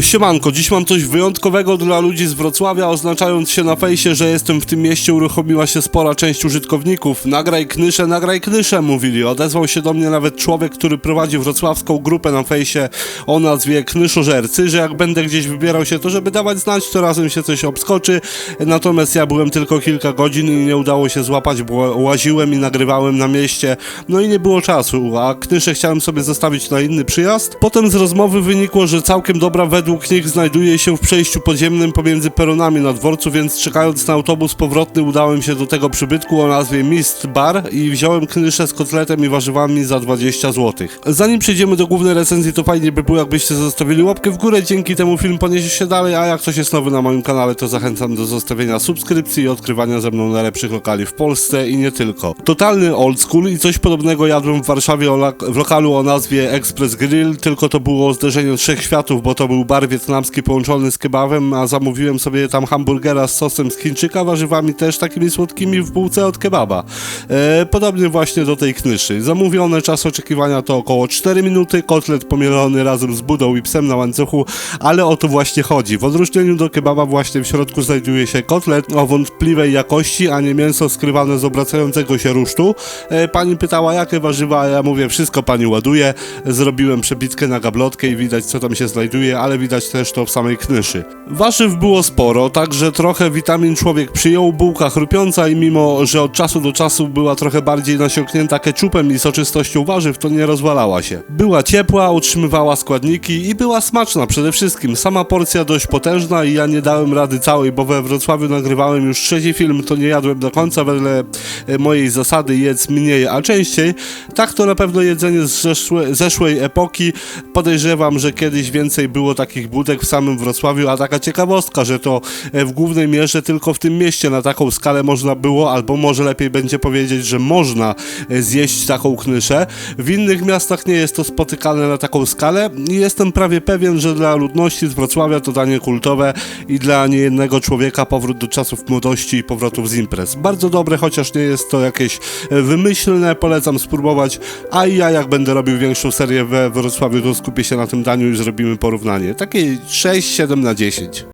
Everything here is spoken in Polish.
Siemanko, dziś mam coś wyjątkowego dla ludzi z Wrocławia, oznaczając się na fejsie, że jestem w tym mieście, uruchomiła się spora część użytkowników. Nagraj knyszę, nagraj knyszę, mówili. Odezwał się do mnie nawet człowiek, który prowadzi wrocławską grupę na fejsie o nazwie Knyszożercy, że jak będę gdzieś wybierał się, to żeby dawać znać, to razem się coś obskoczy. Natomiast ja byłem tylko kilka godzin i nie udało się złapać, bo łaziłem i nagrywałem na mieście, no i nie było czasu, a knyszę chciałem sobie zostawić na inny przyjazd. Potem z rozmowy wynikło, że całkiem dobra według nich znajduje się w przejściu podziemnym pomiędzy peronami na dworcu, więc czekając na autobus powrotny udałem się do tego przybytku o nazwie Mist Bar i wziąłem knyszę z kotletem i warzywami za 20 zł. Zanim przejdziemy do głównej recenzji, to fajnie by było jakbyście zostawili łapkę w górę, dzięki temu film poniesie się dalej, a jak ktoś jest nowy na moim kanale, to zachęcam do zostawienia subskrypcji i odkrywania ze mną najlepszych lokali w Polsce i nie tylko. Totalny old school i coś podobnego jadłem w Warszawie w lokalu o nazwie Express Grill, tylko to było zderzenie trzech światów, bo to był bar wietnamski połączony z kebabem, a zamówiłem sobie tam hamburgera z sosem z Chińczyka, warzywami też takimi słodkimi w bułce od kebaba. E, podobnie właśnie do tej knyszy. Zamówione czas oczekiwania to około 4 minuty, kotlet pomielony razem z budą i psem na łańcuchu, ale o to właśnie chodzi. W odróżnieniu do kebaba właśnie w środku znajduje się kotlet o wątpliwej jakości, a nie mięso skrywane z obracającego się rusztu. E, pani pytała jakie warzywa, a ja mówię wszystko pani ładuje. Zrobiłem przebitkę na gablotkę i widać co tam się znajduje, ale widać też to w samej knyszy. Warzyw było sporo, także trochę witamin człowiek przyjął, bułka chrupiąca i mimo, że od czasu do czasu była trochę bardziej nasiąknięta keczupem i soczystością warzyw, to nie rozwalała się. Była ciepła, utrzymywała składniki i była smaczna przede wszystkim. Sama porcja dość potężna i ja nie dałem rady całej, bo we Wrocławiu nagrywałem już trzeci film, to nie jadłem do końca wedle e, mojej zasady jedz mniej, a częściej. Tak to na pewno jedzenie z zeszłe, zeszłej epoki. Podejrzewam, że kiedyś więcej było takich budek w samym Wrocławiu, a taka ciekawostka, że to e, w głównej mierze tylko w tym mieście na taką skalę można było, albo może lepiej będzie powiedzieć, że można e, zjeść taką knyszę. W innych miastach nie jest to spotykane na taką skalę i jestem prawie pewien, że dla ludności z Wrocławia to danie kultowe i dla niejednego człowieka powrót do czasów młodości i powrotów z imprez. Bardzo dobre, chociaż nie jest to jakieś e, wymyślne, polecam spróbować, a ja jak będę robił większą serię we Wrocławiu, to skupię się na tym daniu i zrobimy porównanie. Takie 6-7 na 10.